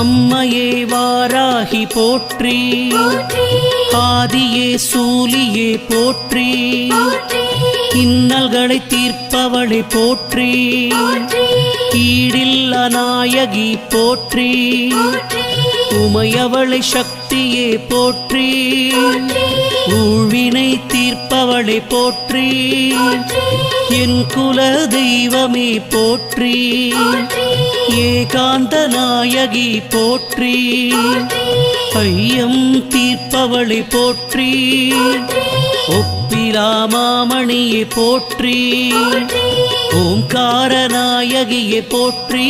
அம்மையே வாராகி போற்றி. ஆதியே சூலியே போற்றி. இன்னல்களை தீர்ப்பவளை போற்றி. ஈடில்ல நாயகி போற்றி. உமையவளை சக்தியே போற்றி. ஊழ்வினை தீர்ப்பவளை போற்றி. என் குல தெய்வமே போற்றி. ஏகாந்த நாயகி போற்றி. ஐயம் தீர்ப்பவளி போற்றி. ஒப்பிலாமாமணியை போற்றி. ஓம்கார நாயகியை போற்றி.